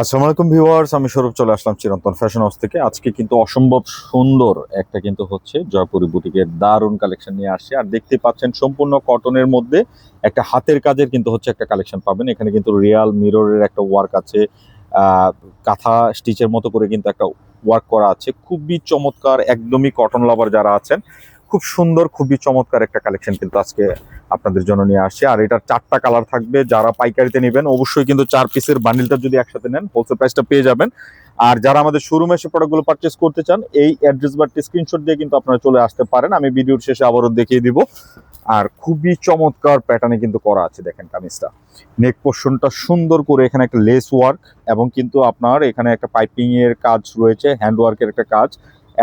আসসালামু আলাইকুম ভিউয়ার্স, আমি স্বরূপ চলে আসলাম চিরন্তন ফ্যাশন হাউস থেকে। আজকে কিন্তু অসম্ভব সুন্দর একটা কিন্তু হচ্ছে জয়পুরি বুটিকের দারুণ কালেকশন নিয়ে আসছে। আর দেখতে পাচ্ছেন সম্পূর্ণ কটনের মধ্যে একটা হাতের কাজের কিন্তু হচ্ছে একটা কালেকশন পাবেন। এখানে কিন্তু রিয়াল মিররের একটা ওয়ার্ক আছে কাঁথা স্টিচের মতো করে কিন্তু একটা ওয়ার্ক করা আছে। খুবই চমৎকার, একদমই কটন লাভার যারা আছেন খুব সুন্দর, খুবই চমৎকার একটা কালেকশন কিন্তু আজকে আপনাদের জন্য নিয়ে আসছে। আর এটার চারটা কালার থাকবে, যারা পাইকারিতে নেবেন, অবশ্যই কিন্তু চার পিসের বান্ডিলটা যদি একসাথে নেন হোলসেল প্রাইসটা পেয়ে যাবেন। আর যারা আমাদের শোরুমে এসে প্রোডাক্টগুলো পারচেস করতে চান, এই অ্যাড্রেস বা স্ক্রিনশট দিয়ে কিন্তু আপনারা চলে আসতে পারেন। আমি ভিডিওর শেষে আবারও দেখিয়ে দিব। আর খুবই চমৎকার প্যাটার্নে কিন্তু করা আছে, দেখেন কামিজটা। নেক পোর্শনটা সুন্দর করে এখানে একটা লেস ওয়ার্ক এবং কিন্তু আপনার এখানে একটা পাইপিং এর কাজ রয়েছে হ্যান্ড ওয়ার্কের একটা কাজ।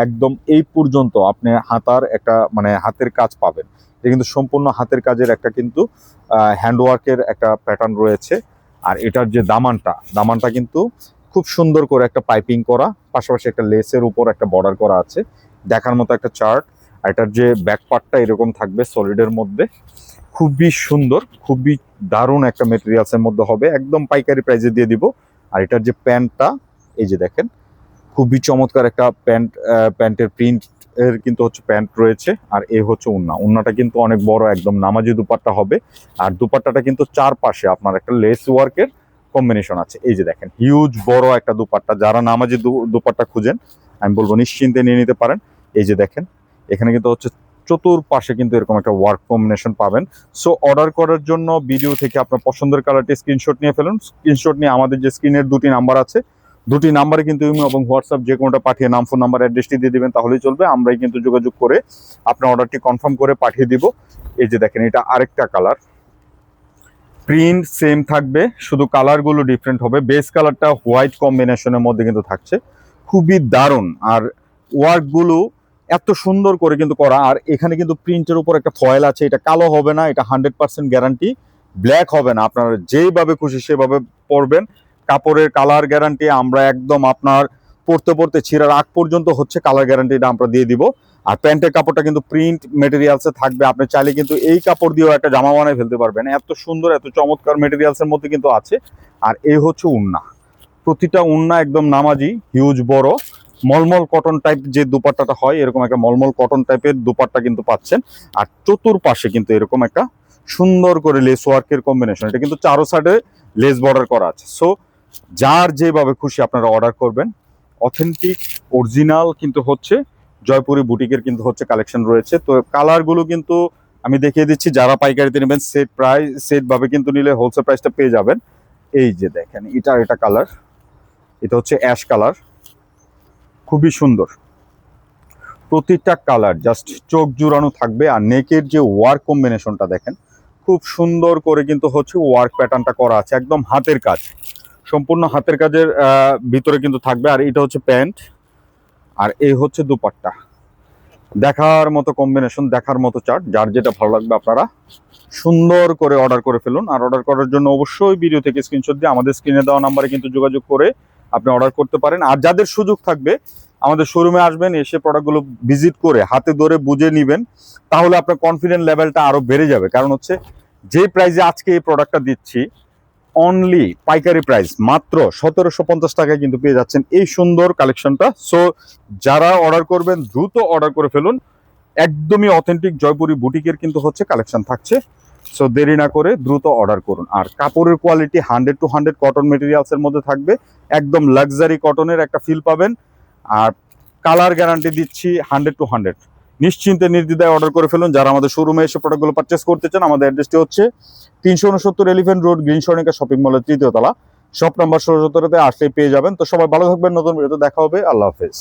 একদম এই পর্যন্ত আপনি হাতার একটা মানে হাতের কাজ পাবেন। এটা কিন্তু সম্পূর্ণ হাতের কাজের একটা কিন্তু হ্যান্ডওয়ার্কের একটা প্যাটার্ন রয়েছে। আর এটার যে দামানটা দামানটা কিন্তু খুব সুন্দর করে একটা পাইপিং করা, পাশাপাশি একটা লেসের উপর একটা বর্ডার করা আছে। দেখার মতো একটা চার্ট আর এটার যে ব্যাক পার্টটা এরকম থাকবে সলিডের মধ্যে। খুবই সুন্দর, খুবই দারুণ একটা মেটেরিয়ালসের মধ্যে হবে। একদম পাইকারি প্রাইসে দিয়ে দিব। আর এটার যে প্যান্টটা, এই যে দেখেন খুবই চমৎকার একটা প্যান্ট প্যান্টের প্রিন্ট এর কিন্তু হচ্ছে প্যান্ট রয়েছে, আর এ হচ্ছে উন্না। উন্নাটা কিন্তু অনেক বড়, একদম নামাজি দুপাট্টা হবে। আর দুপাট্টাটা কিন্তু চারপাশে আপনার একটা লেস ওয়ার্কের কম্বিনেশন আছে। এই যে দেখেন হিউজ বড় একটা দুপাট্টা। যারা নামাজি দুপাট্টা খুঁজেন, আমি বলব নিশ্চিন্তে নিয়ে নিতে পারেন। এই যে দেখেন, এখানে কিন্তু হচ্ছে চতুর্পাশে কিন্তু এরকম একটা ওয়ার্ক কম্বিনেশন পাবেন। সো অর্ডার করার জন্য ভিডিও থেকে আপনার পছন্দের কালারটি স্ক্রিনশট নিয়ে ফেলুন। স্ক্রিনশট নিয়ে আমাদের যে স্ক্রিনের দুটি নাম্বার আছে দুটি নাম্বারে কিন্তু ইমেল এবং হোয়াটসঅ্যাপ যে কোনোটা পাঠিয়ে নাম, ফোন নাম্বার, অ্যাড্রেসটি দিয়ে দেবেন তাহলেই চলবে। আমরাই কিন্তু যোগাযোগ করে আপনার অর্ডারটি কনফার্ম করে পাঠিয়ে দিব। এই যে দেখেন, এটা আরেকটা কালার। প্রিন্ট সেম থাকবে, শুধু কালারগুলো ডিফারেন্ট হবে। বেস কালারটা হোয়াইট কম্বিনেশনের মধ্যে কিন্তু থাকছে। খুবই দারুণ। আর ওয়ার্কগুলো এত সুন্দর করে কিন্তু করা। আর এখানে কিন্তু প্রিন্টের উপর একটা ফয়েল আছে, এটা কালো হবে না, এটা হান্ড্রেড পার্সেন্ট গ্যারান্টি ব্ল্যাক হবে না। আপনারা যেইভাবে খুশি সেভাবে পরবেন। কাপড়ের কালার গ্যারান্টি আমরা একদম আপনার পড়তে পড়তে ছিঁড়ার আগ পর্যন্ত হচ্ছে কালার গ্যারান্টিটা আমরা দিয়ে দিব। আর প্যান্টের কাপড়টা কিন্তু প্রিন্ট মেটেরিয়ালসে থাকবে। আপনি চাইলে কিন্তু এই কাপড় দিয়েও একটা জামা বানায় ফেলতে পারবেন। এত সুন্দর, এত চমৎকার মেটেরিয়ালসের মধ্যে কিন্তু আছে। আর এই হচ্ছে উন্না। প্রতিটা উন্না একদম নামাজি হিউজ বড়। মলমল কটন টাইপ যে দুপাট্টাটা হয়, এরকম একটা মলমল কটন টাইপের দুপাট্টা কিন্তু পাচ্ছেন। আর চতুর্পাশে কিন্তু এরকম একটা সুন্দর করে লেস ওয়ার্কের কম্বিনেশন এটা কিন্তু চারো সাইডে লেস বর্ডার করা আছে। সো যার যেভাবে খুশি আপনারা অর্ডার করবেন। অথেন্টিক অরিজিনাল কিন্তু হচ্ছে, জয়পুরি বুটিকের কিন্তু হচ্ছে কালেকশন রয়েছে। তো কালারগুলো কিন্তু আমি দেখিয়ে দিচ্ছি, যারা পাইকারিতে নেবেন সেট প্রাইস সেট ভাবে কিন্তু নিলে হোলসেল প্রাইসটা পেয়ে যাবেন। এই যে দেখেন, এটা এটা কালার এটা হচ্ছে অ্যাশ কালার খুবই সুন্দর। প্রতিটা কালার জাস্ট চোখ জুড়ানো থাকবে আর নেকের যে ওয়ার্ক কম্বিনেশনটা দেখেন, খুব সুন্দর করে কিন্তু হচ্ছে ওয়ার্ক প্যাটার্নটা করা আছে, একদম হাতের কাজ। সম্পূর্ণ হাতের কাজের ভিতরে কিন্তু থাকবে। আর এটা হচ্ছে প্যান্ট। আর এই হচ্ছে দুপাট্টা। দেখার মতো কম্বিনেশন দেখার মতো চার্ট যার যেটা ভালো লাগবে আপনারা সুন্দর করে অর্ডার করে ফেলুন। আর অর্ডার করার জন্য অবশ্যই ভিডিও থেকে স্ক্রিনশট দিয়ে আমাদের স্ক্রিনে দেওয়া নাম্বারে কিন্তু যোগাযোগ করে আপনি অর্ডার করতে পারেন। আর যাদের সুযোগ থাকবে, আমাদের শোরুমে আসবেন, এসে প্রোডাক্টগুলো ভিজিট করে, হাতে ধরে বুঝে নেবেন, তাহলে আপনার কনফিডেন্ট লেভেলটা আরও বেড়ে যাবে। কারণ হচ্ছে, যে প্রাইসে আজকে এই প্রোডাক্টটা দিচ্ছি অনলি পাইকারি প্রাইস মাত্র সতেরোশো পঞ্চাশ টাকায় কিন্তু পেয়ে যাচ্ছেন এই সুন্দর কালেকশনটা সো যারা অর্ডার করবেন, দ্রুত অর্ডার করে ফেলুন। একদমই অথেন্টিক জয়পুরি বুটিকের কিন্তু হচ্ছে কালেকশন থাকছে। সো দেরি না করে দ্রুত অর্ডার করুন। আর কাপড়ের quality hundred to hundred cotton মেটেরিয়ালসের মধ্যে থাকবে। একদম লাক্সারি কটনের একটা ফিল পাবেন। আর কালার গ্যারান্টি দিচ্ছি হান্ড্রেড টু হান্ড্রেড নিশ্চিন্তে নির্দ্বিধায় অর্ডার করে ফেলুন। যারা আমাদের শোরুমে এসে প্রোডাক্টগুলো পারচেস করতে চান, আমাদের অ্যাড্রেসটি হচ্ছে তিনশো উনসত্তর elephant road green Swarnika shopping মলের তৃতীয় তলা। শপ নাম্বার ষোলো সতেরোতে আসলে পেয়ে যাবেন। তো সবাই ভালো থাকবেন, নতুন ভিডিওতে দেখা হবে। আল্লাহ হাফেজ।